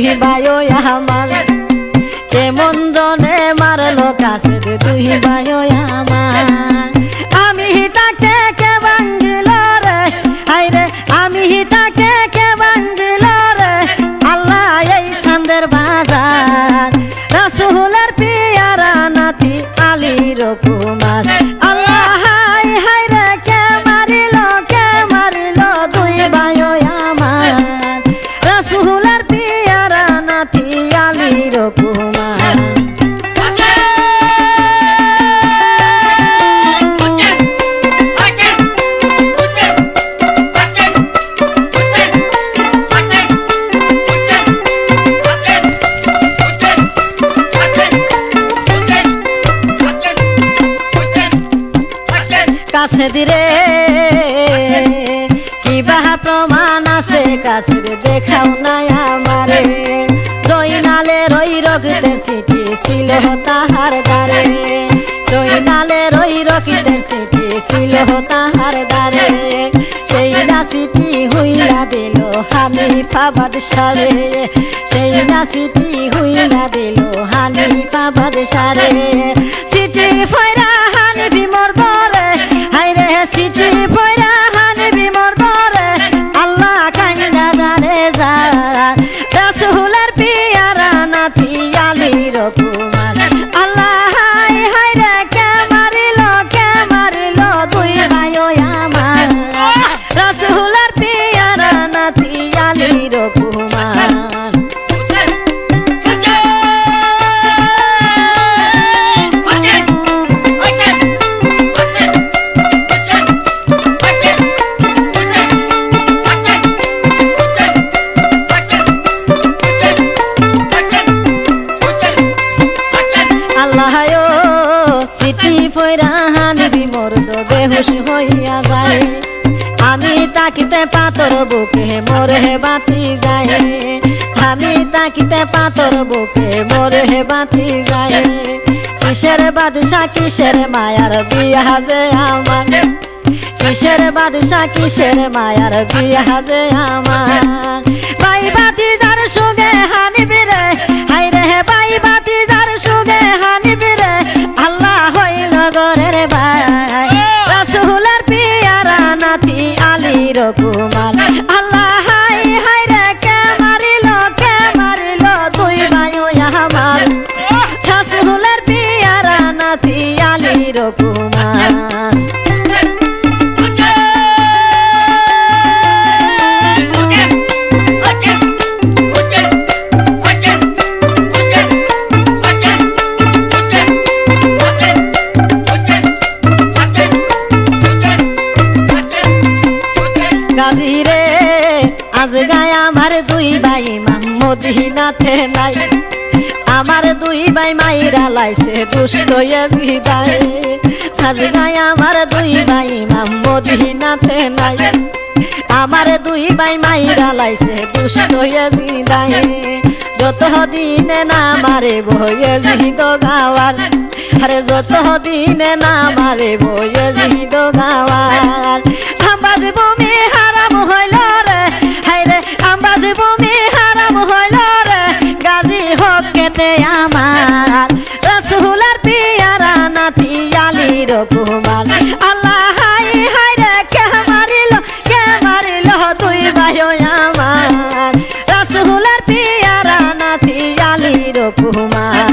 দুই বায়ো আমার কেমন জনে মারলো কাছে তুই বায়ো আমার আমি তাকে কে বাঙ্গিল রে? হাইরে আমি তাকে কে বাঙ্গিল রে? আল্লাহ এই সান্দের বাজার। রাসুলের পিয়ারা নাতি আলীর কুমার দিরে কি বাহা প্রমাণ আছে কাছে দেখাও নাই আমারে। দইনালে রই রকিতের চিঠি ছিল তাহার দ্বারে। দইনালে রই রকিতের চিঠি ছিল তাহার দ্বারে। সেই না চিঠি হুইলা দিল হানিফা বাদশারে। সেই না চিঠি হুইলা দিল হানিফা বাদশারে। চিঠি ফয়রা পাতর বুকে মোর বাতি যায় আমি তাকিতে পাতর বুকে মোর হে বাতি যায় কিসের বাদশা, কিসের মায়ার বিয়া যে আমার? কিসের বাদশা, কিসের মায়ার বিয়া যে আমার? বাই বাতি কুমার আল্লাহ হাই হাই রে, কে মারিল কে মারিল? তুই বায়ু আমার। রাসূলের পিয়ারা নাতি আলীর কুমার দুই ভাই মদিনাতে নাই। আমার দুই ভাই মাইরা লাইছে দুষ্ট জিদায় আজ গায় আমার দুই ভাই মদিনাতে নাই। আমার দুই ভাই মাইরা লাইছে দুষ্ট জিদায় যত দিনে না মারে বয়ে জিদ গাওয়ার, আরে যত দিনে না মারে বয়ে জিদ গাওয়ার আম্বাজ হোক কেতে আমার। রসুলার পিয়ারা নাতি আলি রকুমার আল্লাহ, হাই হাই রে, কে মারিল কে মারিল তুই ভাই আমার। রসুলার পিয়ারা নাতি আলি কুমার।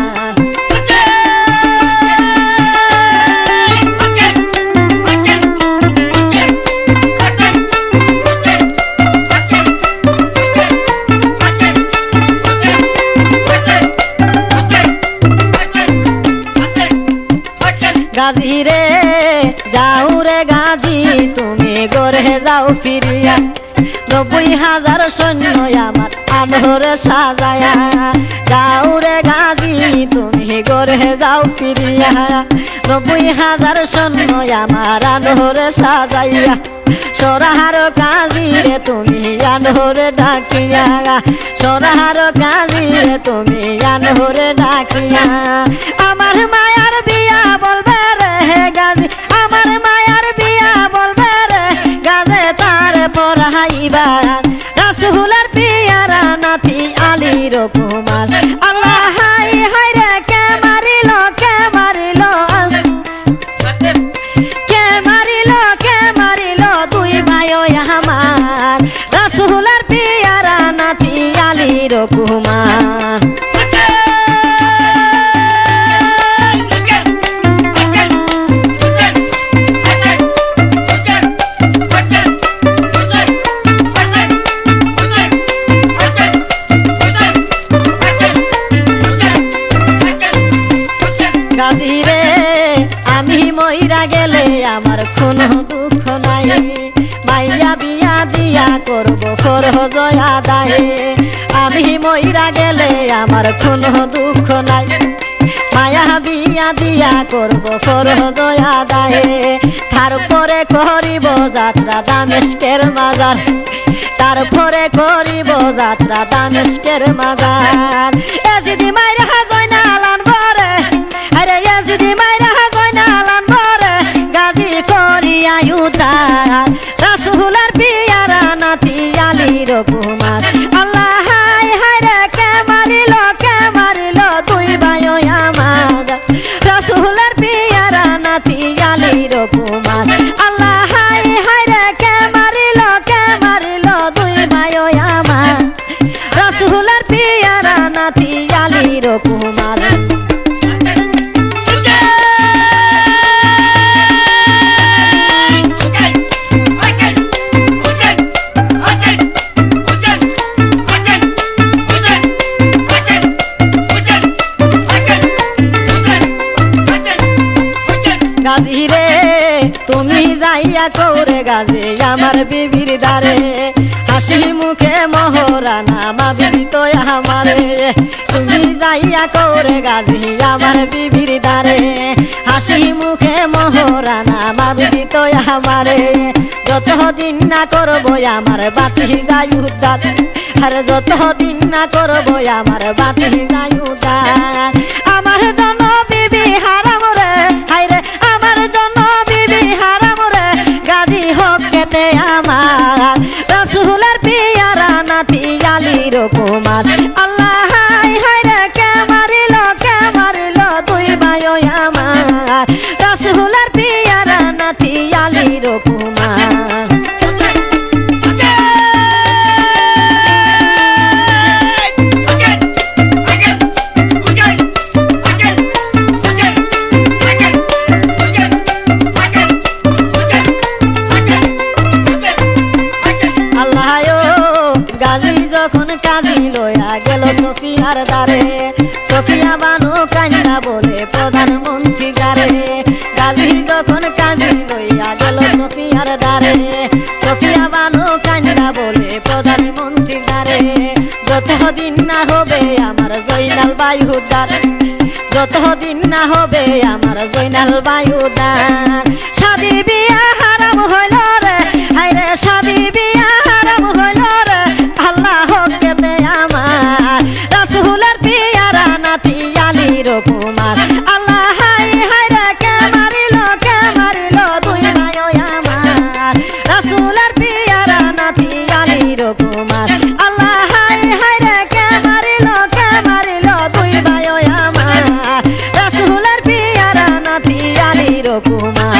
গাজী রে যাও রে গাজি তুমি গড়ে যাও ফিরিয়া। নব্বই হাজার সৈন্য আমার আলোরে সাজায়া। যাও রে গাজী, তুমি গড়ে যাও ফিরিয়া। নব্বই হাজার সৈন্য আমার আলোরে সাজাইয়া। সরাহার কাজী রে, তুমি আনোরে ডাকিয়া। সরাহার কাজী রে, তুমি আনোরে ডাকিয়া। আমার মায়ার বিয়া বলবে রে গাজী, আমার মায়ার বিয়া বলবে রে গাজে তার পড়াইবা রাসুলের পি রকুমার আল্লাহ হাই হাই রে, কে মারিল কে মারিল? কে মারিল কে মারিল? দুই ভাই আমার। রাসুলের পিয়ারা নাতি আলী রকুমার মইরা গেলে আমার কোনো দুঃখ নাই। মাইয়া বিয়া দিয়া করব করহ জয়া দায়ে। আমি মইরা গেলে আমার কোনো দুঃখ নাই। মায়া বিয়া দিয়া করব করহ দয়া দায়ে। তারপরে করিব যাত্রা দামেস্কের মাজার। তারপরে করিব যাত্রা দামেস্কের মাজার। এ দিদি মাইরা জয়না আলান বরে, আরে এ দিদি আল্লাহ হাই হাই কে মারিল কে মারিল তুই বায়ো আমার। নাতি আলীর কুমার। গাজী রে তুমি যাইয়া কৌরে গাজে আমার বিবির দারে হাসি মুখে মহরানা মা বিবি তো আমারে। তুমি যাইয়া কৌরে গাজী আমার বিবির দারে হাসি মুখে মহরানা মা বিবি তো আমারে। যত দিন না করব আমার বাতি যাই উদ্দার আর যত দিন না করব আমার বাতি যাই উদ্দার আমার জন্য বিবি হারাম কুমার যখন কাজী লইয়া গেল সফিয়ার দ্বারে সফিয়া বানু কান্না বলে প্রধানমন্ত্রী গারে। লইয়া গেল সফিয়ার দ্বারে। সফিয়া বানু কান্না বলে প্রধানমন্ত্রী যতদিন না হবে আমার যতদিন না হবে আমার জৈনাল বায়ুদার শাদি বিয়া হারাম হইল রে শাদি বিয়া হারাম হইল রে। আল্লাহ কেতে আমার, রাসুলের পিয়ারা নাতি আলির রকমা